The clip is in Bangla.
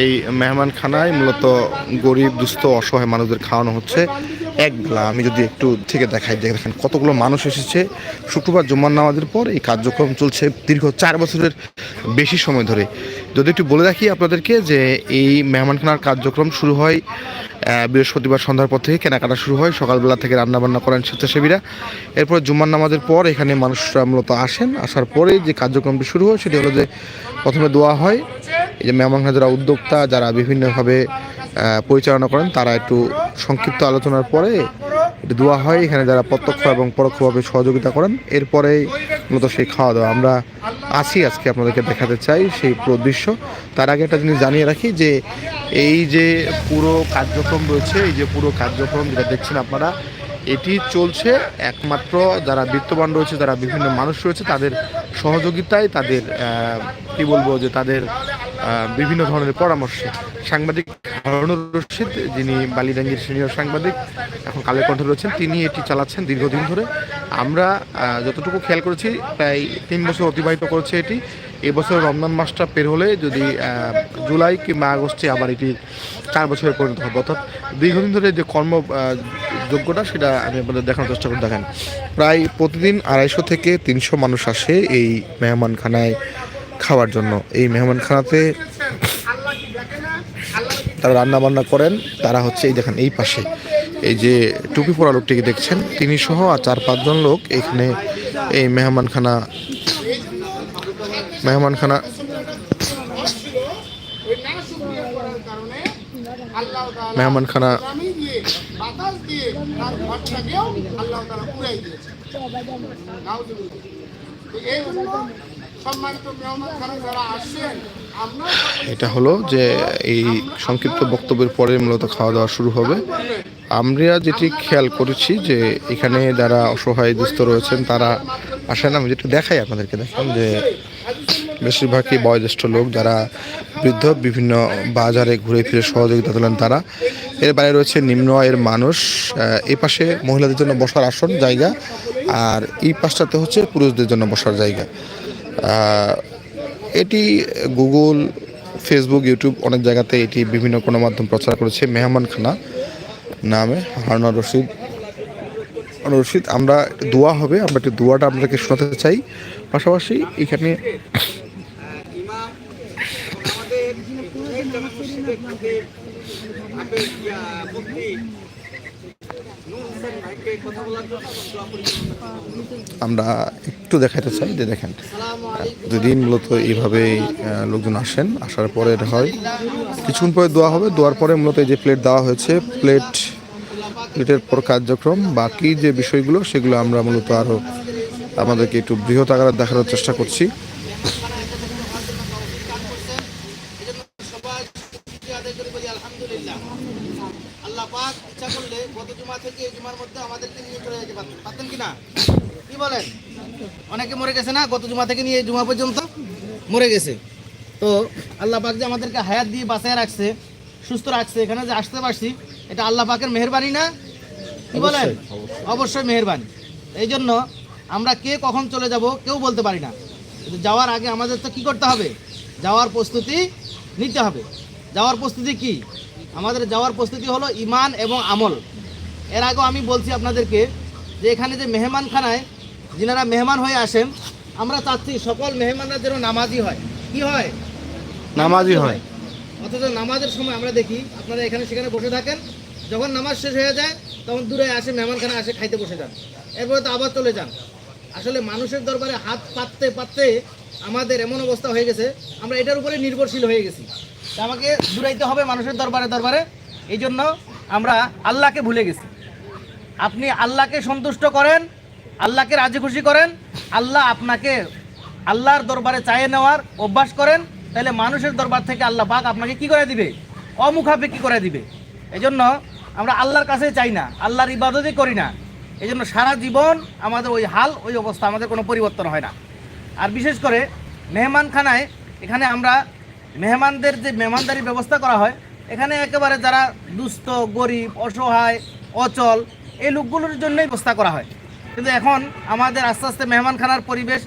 এই মেহমানখানায় মূলত গরিব, দুস্থ, অসহায় মানুষদের খাওয়ানো হচ্ছে। এক বেলা আমি যদি একটু থেকে দেখাই দেখেন কতগুলো মানুষ এসেছে। শুক্রবার জুম্মার নামাজের পর এই কার্যক্রম চলছে দীর্ঘ চার বছরের বেশি সময় ধরে। যদি একটু বলে রাখি আপনাদেরকে যে এই মেহমানখানার কার্যক্রম শুরু হয় বৃহস্পতিবার সন্ধ্যার পর থেকে কেনাকাটা শুরু হয়। সকালবেলা থেকে রান্নাবান্না করেন স্বেচ্ছাসেবীরা। এরপর জুম্মার নামাজের পর এখানে মানুষরা মূলত আসেন। আসার পরে যে কার্যক্রমটি শুরু হয়, সেটি হলো যে প্রথমে দোয়া হয়। এই যে মেহমানখানা যারা উদ্যোক্তা যারা বিভিন্নভাবে পরিচালনা করেন, তারা একটু সংক্ষিপ্ত আলোচনার পরে দোয়া হয়। এখানে যারা প্রত্যক্ষ এবং পরোক্ষভাবে সহযোগিতা করেন এরপরেই মূলত সেই খাওয়া দাওয়া আমরা আছি আজকে আপনাদেরকে দেখাতে চাই সেই পুরো দৃশ্য। তার আগে একটা জিনিস জানিয়ে রাখি যে, এই যে পুরো কার্যক্রম রয়েছে, এই যে পুরো কার্যক্রম যেটা দেখছেন আপনারা এটি চলছে। একমাত্র যারা বিত্তবান রয়েছে, যারা বিভিন্ন মানুষ রয়েছে, তাদের সহযোগিতায়, তাদের কি বলব যে তাদের বিভিন্ন ধরনের পরামর্শে। সাংবাদিক হারুনুর রশিদ, যিনি বালিডাঙ্গির সিনিয়র সাংবাদিক, এখন কালের কণ্ঠে রয়েছেন, তিনি এটি চালাচ্ছেন দীর্ঘদিন ধরে। আমরা যতটুকু খেয়াল করেছি, প্রায় তিন বছর অতিবাহিত করেছে এটি। এবছর রমজান মাসটা পের হলে যদি জুলাই কিংবা আগস্টে আবার এটি চার বছরে পরিণত হবে। অর্থাৎ দীর্ঘদিন ধরে যে কর্ম যোগ্যটা সেটা আমি আপনাদের দেখানোর চেষ্টা করে দেখেন। প্রায় প্রতিদিন আড়াইশো থেকে তিনশো মানুষ আসে এই মেহমানখানায় খাওয়ার জন্য। এই মেহমানখানাতে তারা রান্না বান্না করেন, তারা হচ্ছে এই দেখেন এই পাশে। এই যে টুপি পরা লোকটিকে দেখছেন, তিনি সহ আর চার পাঁচজন লোক এখানে এই মেহমানখানা মেহমানখানা মেহমানখানা। বাতাস দিয়ে তার ঘরটাকেও আল্লাহ তারা উড়াই দিয়েছে এই জন্য মেহমান খানা এটা হলো যে এই সংক্ষিপ্ত বক্তব্যের পরে মূলত খাওয়া দাওয়া শুরু হবে। আমরা যেটি খেয়াল করেছি যে এখানে যারা অসহায় দুস্থ রয়েছেন তারা আসেন আমি যেটা দেখাই আপনাদেরকে, দেখেন যে বেশিরভাগই বয়োজ্যেষ্ঠ লোক যারা বৃদ্ধ, বিভিন্ন বাজারে ঘুরে ফিরে সহযোগিতা তোলেন তারা। এর বাইরে রয়েছে নিম্ন আয়ের মানুষ এই পাশে মহিলাদের জন্য বসার আসন, জায়গা, আর এই পাশটাতে হচ্ছে পুরুষদের জন্য বসার জায়গা। এটি গুগল, ফেসবুক, ইউটিউব অনেক জায়গাতে এটি বিভিন্ন গণমাধ্যম প্রচার করেছে। মেহমানখানা নামে হারুনা রশিদ রশিদ, আমরা দোয়া হবে, আমরা একটু দোয়াটা আপনাদেরকে শোনাতে চাই। পাশাপাশি এখানে আমরা একটু দেখাতে চাই, যে দেখেন দুদিন মূলত এইভাবেই লোকজন আসেন, আসার পরে হয়। কিছুক্ষণ পরে দোয়া হবে, দোয়ার পরে মূলত এই যে প্লেট দেওয়া হয়েছে প্লেট প্লেটের পর কার্যক্রম, বাকি যে বিষয়গুলো, সেগুলো আমরা মূলত আরও আমাদেরকে একটু বৃহৎ আকারে দেখানোর চেষ্টা করছি। আল্লাহ করলে আমাদেরকে নিয়ে কি না? কি বলেন? অনেকে মরে গেছে না? গত জুমা থেকে নিয়ে এই জুমা পর্যন্ত মরে গেছে। তো আল্লাহ পাক যে আমাদেরকে হায়াত দিয়ে বাঁচায় রাখছে, সুস্থ রাখছে, এখানে যে আসতে পারছি এটা আল্লাহ পাকের মেহরবানি না? কি বলেন? অবশ্যই মেহরবানি। এই জন্য আমরা কে কখন চলে যাব কেউ বলতে পারি না। কিন্তু যাওয়ার আগে আমাদের তো কি করতে হবে? যাওয়ার প্রস্তুতি নিতে হবে। যাওয়ার প্রস্তুতি কি? আমাদের যাওয়ার প্রস্তুতি হলো ইমান এবং আমল। এর আগেও আমি বলছি আপনাদেরকে যে এখানে যে মেহমানখানায় যিনারা মেহমান হয়ে আসেন আমরা চাচ্ছি সকল মেহমানরা যেন নামাজি হয়। কি হয়? নামাজি হয়। অথচ নামাজের সময় আমরা দেখি আপনারা এখানে সেখানে বসে থাকেন যখন নামাজ শেষ হয়ে যায়, তখন দূরে আসে, মেহমানখানা আসে, খাইতে বসে যান। এরপরে তো আবার চলে যান। আসলে মানুষের দরবারে হাত পাততে পাততে আমাদের এমন অবস্থা হয়ে গেছে, আমরা এটার উপরে নির্ভরশীল হয়ে গেছি। আমাকে দূরাইতে হবে মানুষের দরবারে দরবারে। এই জন্য আমরা আল্লাহকে ভুলে গেছি। আপনি আল্লাহকে সন্তুষ্ট করেন, আল্লাহকে রাজি খুশি করেন, আল্লাহ আপনাকে আল্লাহর দরবারে চায়ে নেওয়ার অভ্যাস করেন, তাহলে মানুষের দরবার থেকে আল্লাহ পাক আপনাকে কি করে দিবে? অমুখাপেক্ষি করে দিবে। এজন্য আমরা আল্লাহর কাছে চাই না, আল্লাহর ইবাদতই করি না। এই জন্য সারা জীবন আমাদের ওই হাল, ওই অবস্থা আমাদের কোনো পরিবর্তন হয় না। আর বিশেষ করে মেহমানখানায় এখানে আমরা মেহমানদের যে মেহমানদারির ব্যবস্থা করা হয়, এখানে একেবারে যারা দুস্থ, গরিব, অসহায়, অচল, এই লোকগুলোর জন্যই ব্যবস্থা করা হয়। কিন্তু এখন আমাদের আস্তে আস্তে মেহমানখানার পরিবেশ